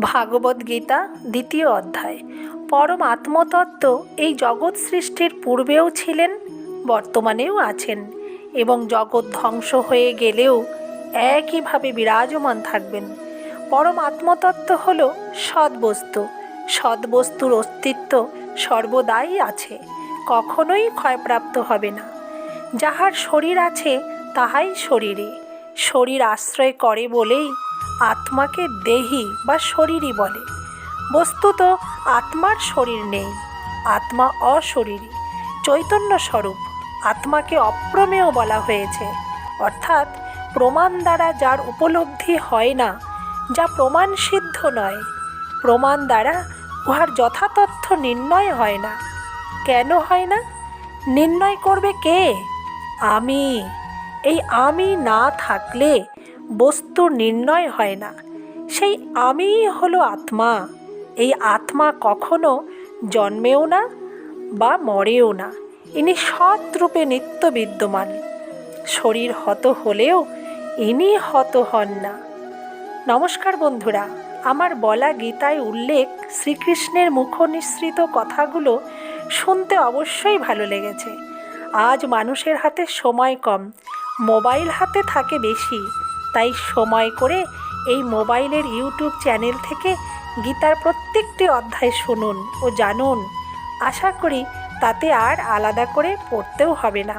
ভাগবত গীতা, দ্বিতীয় অধ্যায়। পরম আত্মতত্ত্ব এই জগৎ সৃষ্টির পূর্বেও ছিলেন, বর্তমানেও আছেন এবং জগৎ ধ্বংস হয়ে গেলেও একইভাবে বিরাজমান থাকবেন। পরম আত্মতত্ত্ব হল সদ্বস্তু। সদ্বস্তুর অস্তিত্ব সর্বদাই আছে, কখনোই ক্ষয়প্রাপ্ত হবে না। যাহার শরীর আছে, তাহাই শরীরে। শরীর আশ্রয় করে বলেই আত্মাকে দেহি বা শরীরই বলে। বস্তুত আত্মার শরীর নেই, আত্মা অশরীরী। চৈতন্য স্বরূপ, আত্মাকে অপ্রমেয় বলা হয়েছে। অর্থাৎ প্রমাণ দ্বারা যার উপলব্ধি হয় না, যা প্রমাণ সিদ্ধ নয়। প্রমাণ দ্বারা উহার যথাতথ্য নির্ণয় হয় না। কেন হয় না? নির্ণয় করবে কে? আমি। এই আমি না থাকলে বস্তুর নির্ণয় হয় না। সেই আমিই হলো আত্মা। এই আত্মা কখনো জন্মেও না বা মরেও না। ইনি সৎরূপে নিত্য বিদ্যমান। শরীর হত হলেও ইনি হত হন না। নমস্কার বন্ধুরা, আমার বলা গীতায় উল্লেখ শ্রীকৃষ্ণের মুখনিসৃত কথাগুলো শুনতে অবশ্যই ভালো লেগেছে। আজ মানুষের হাতে সময় কম, মোবাইল হাতে থাকে বেশি তাই সময় করে এই মোবাইলের ইউটিউব চ্যানেল থেকে গীতার প্রত্যেকটি অধ্যায় শুনুন ও জানুন। আশা করি তাতে আর আলাদা করে পড়তেও হবে না।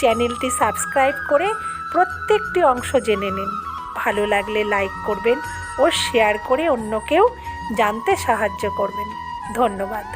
চ্যানেলটি সাবস্ক্রাইব করে প্রত্যেকটি অংশ জেনে নিন। ভালো লাগলে লাইক করবেন ও শেয়ার করে অন্যকেও জানতে সাহায্য করবেন। ধন্যবাদ।